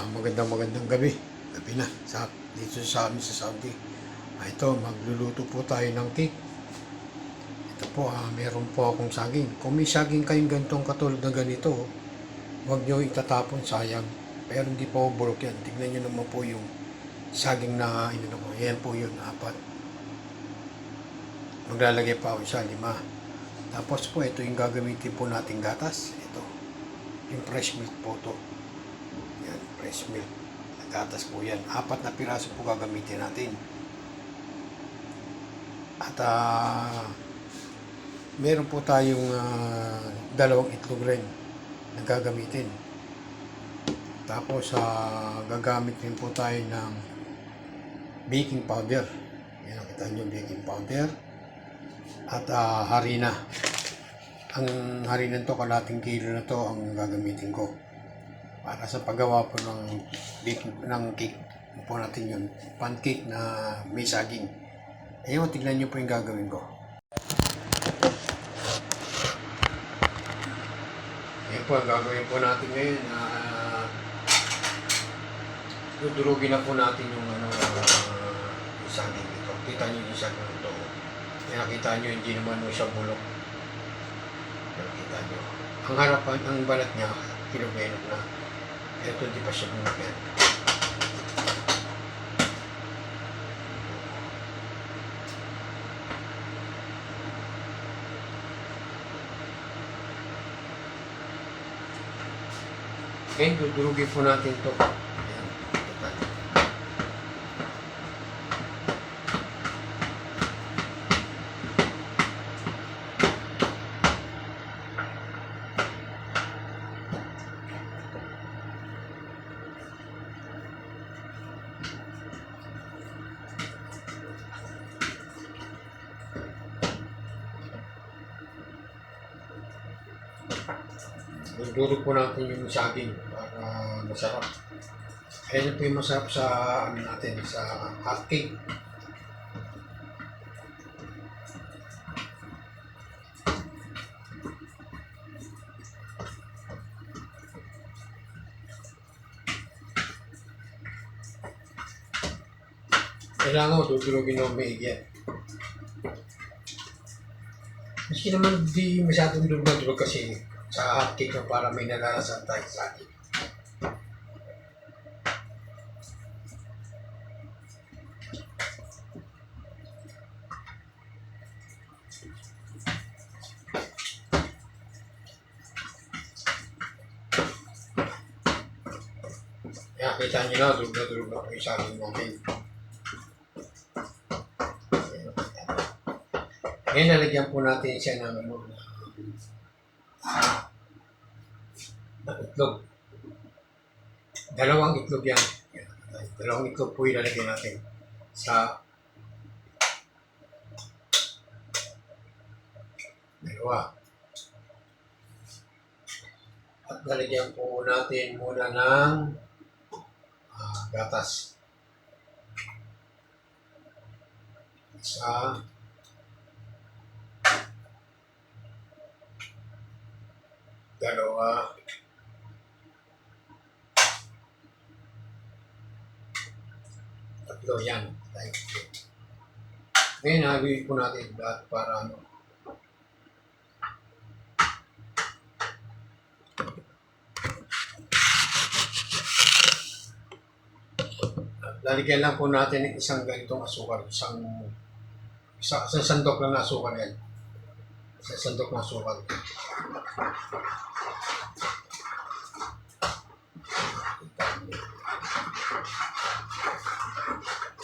Ah, magandang magandang gabi. Gabi na sa dito sa amin sa Saudi. Ah, ito, magluluto po tayo ng cake. Ito po, ah, meron po akong saging. Kung may saging kayong gantong katulad ng ganito, huwag nyo itatapon, sayang. Pero hindi po bulok yan. Tignan nyo naman po yung saging na inano ko. Yan po yun, apat. Maglalagay pa ako isa, lima. Tapos po, ito yung gagamitin po nating gatas. Ito, yung fresh milk po to. Fresh milk. Nagatas po yan. Apat na piraso po gagamitin natin. At ah, meron po tayong ah, dalawang itlog rin na gagamitin. Tapos ah, gagamit din po tayo ng baking powder. Yan, nakita nyo baking powder. At ah, harina. Ang harina to, kalating kilo na to ang gagamitin ko para sa paggawa po ng ng cake. Ano po natin yun? Pancake na may saging. Ayun tignan nyo po yung gagawin ko. Ayun po ang gagawin po natin ngayon uh, dudurugin na po natin yung ano uh, yung saging ito kita nyo yung saging ito nakita nyo hindi naman mo siya bulok. Nakita nyo ang harapan ang balat niya kinubenok na ito di pa siya bumagyan. Okay, dudurugin po natin ito Dudurog po natin yung saging para masarap. Ayan po yung masarap sa ano natin, sa hot cake. Kailangan mo dudurogin ng maigi yan. Maski naman di masyadong durog-durog kasi sa hotcake na para may nalalasan tayo sa atin. Kaya kita nyo na, durog na durog na po yung saging natin. Ngayon, nalagyan po natin siya ng ano, ng itlog. Dalawang itlog yan. Dalawang itlog po ilalagay natin sa dalawa. At lalagyan po natin muna ng ah, gatas. Isa, dalawa, tatlo yan. You. Ngayon, nabibig po natin lahat para ano. Lalagyan lang po natin ng isang ganitong asukal. Isang, isa, isang sandok lang na asukal yan. Isang sandok na asukal.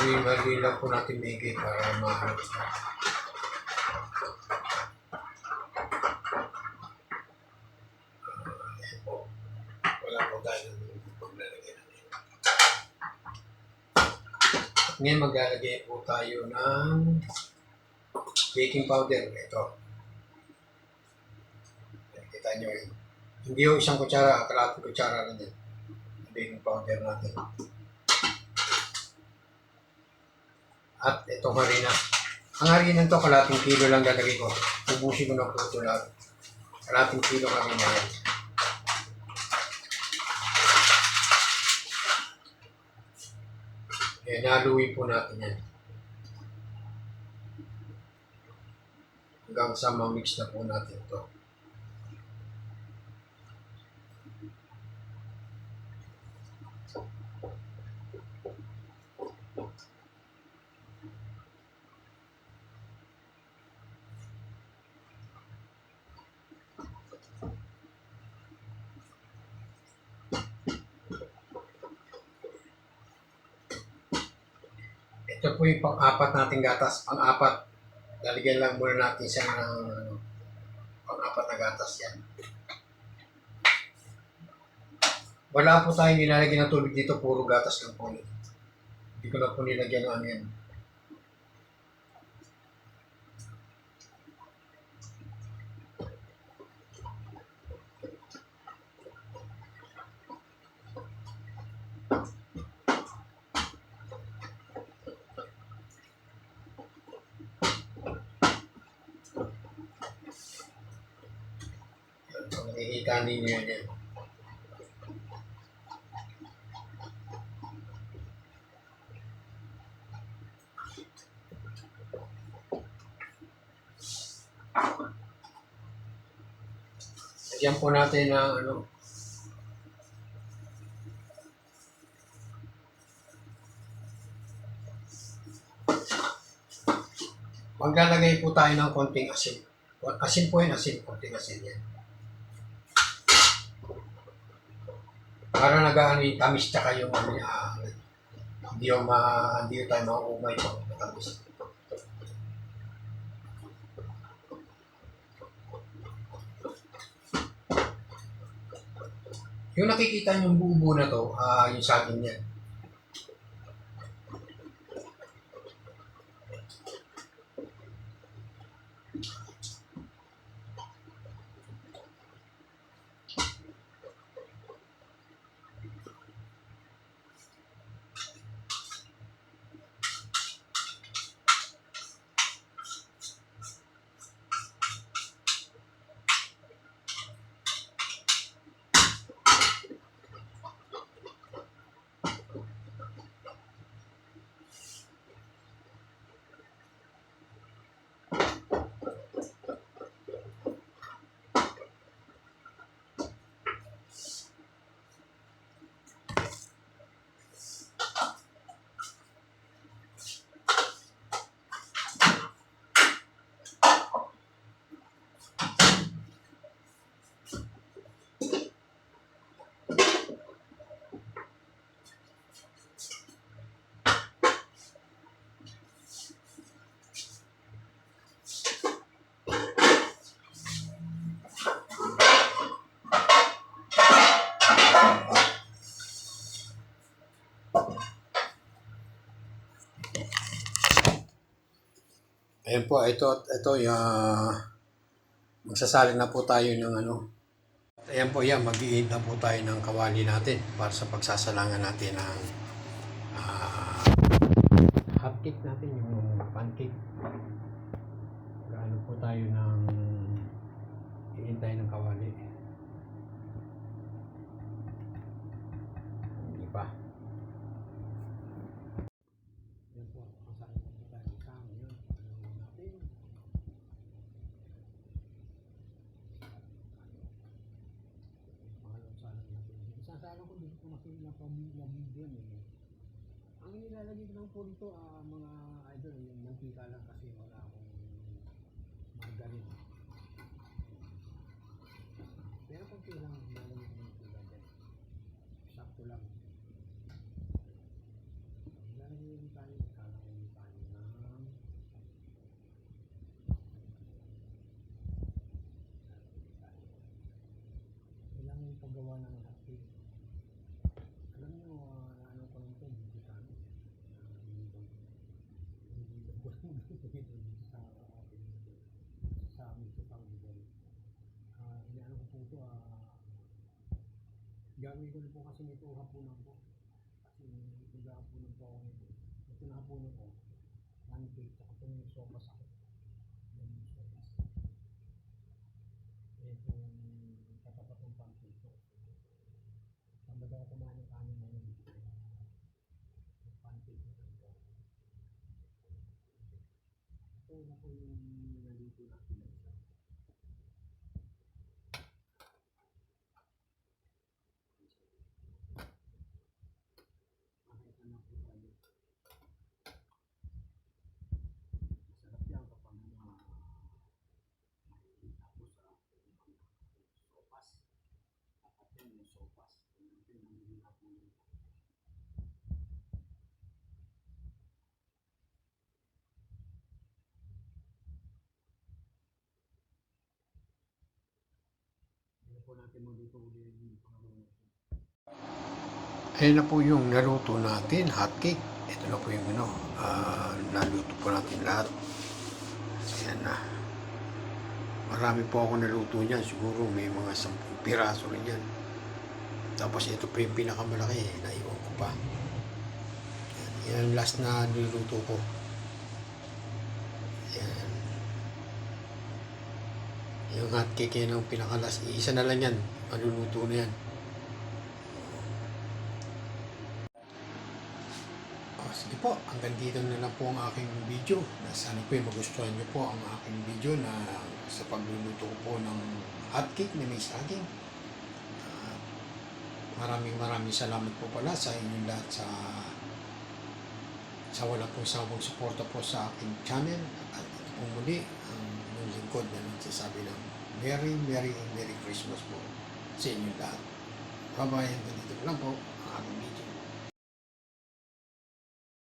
Lang po natin bigay para ma natin. Ngayon maglalagay po tayo ng baking powder. Ito. Kita nyo yun. Hindi yung isang kutsara, kalating kutsara na din. Baking powder natin. At itong harina. Ang harina nito, kalating kilo lang gagawin ko. Ubusin ko na po ito lahat. Kalating kilo kami na yan. Eh, naluwi po natin yan. Hanggang sa mamix na po natin ito. Ito po yung pang-apat nating gatas. Pang-apat. Lalagyan lang muna natin siya ng ano, pang-apat na gatas yan. Wala po tayong nilalagyan ng tubig dito. Puro gatas lang po. Hindi ko na po nilagyan ng ano yan. Kung nakikita ninyo yan yan. Lagyan po natin ng ano, maglalagay po tayo ng konting asin. Asin po yun, asin. Konting asin yan. Para nag-ano yung tamis tsaka yung ano niya, hindi yung ma, hindi yung tayo maumay pag matamis. Yung nakikita niyong buo-buo na to, ah yung saging niya. Ayan po, ito, ito, yung, magsasalin na po tayo ng ano. Ayan po yan, mag na po tayo ng kawali natin para sa pagsasalangan natin ng ah, hotcake natin, yung pancake. Gaano po tayo ng iintay ng kawali. Hindi pa. Yan po, kasahin po tayo ng kamo yun. Ano natin? Pangalawang salang natin. Na pamilabig yan eh. Ang nilalagay ko lang po dito, ah, mga idol, yung mantika lang kasi wala akong margarine. Pero pag kailangan nilalagay ko ng mantika dyan, sakto lang. Nilalagay ko tayo, kakalagay tayo ng kailangan yung paggawa ng hotcake. Alam nyo, uh, ano ko lang ito, dito sa amin. Uh, dito. Dito ko lang dito dito sa atin. Sa amin sa Panginoon. Uh, inaano ko po ito, ah, gagawin ko na po kasi nito hapunan ko. Kasi nag-hapunan po ako nito. Ito na hapunan ko. Pancake, tsaka ito yung sopas ako. Yan yung sopas. Ito yung katapat ng pancake ko. Pag daw kumain 嗯。Po natin maluto ulit yung pangalawa natin. Ayan na po yung naluto natin, hot cake. Ito na po yung ano, ah, naluto po natin lahat. Ayan na. Marami po ako naluto niyan. Siguro may mga 10 piraso rin yan. Tapos ito po yung pinakamalaki. Naiwan ko pa. Yan, yan last na niluto ko. Yan. Yung hot cake yan ang pinakalas. Isa na lang yan. Maluluto na yan. Oh, sige po, hanggang dito na lang po ang aking video. Na Sana po ay magustuhan niyo po ang aking video na sa pagluluto po ng hotcake na may saging. Ah, maraming maraming salamat po pala sa inyong lahat sa sa wala pong sawang suporta po sa aking channel. At ito po muli ang inyong lingkod na nagsasabi ng Merry, Merry, Merry Christmas po sa inyong lahat. Dito na lang po.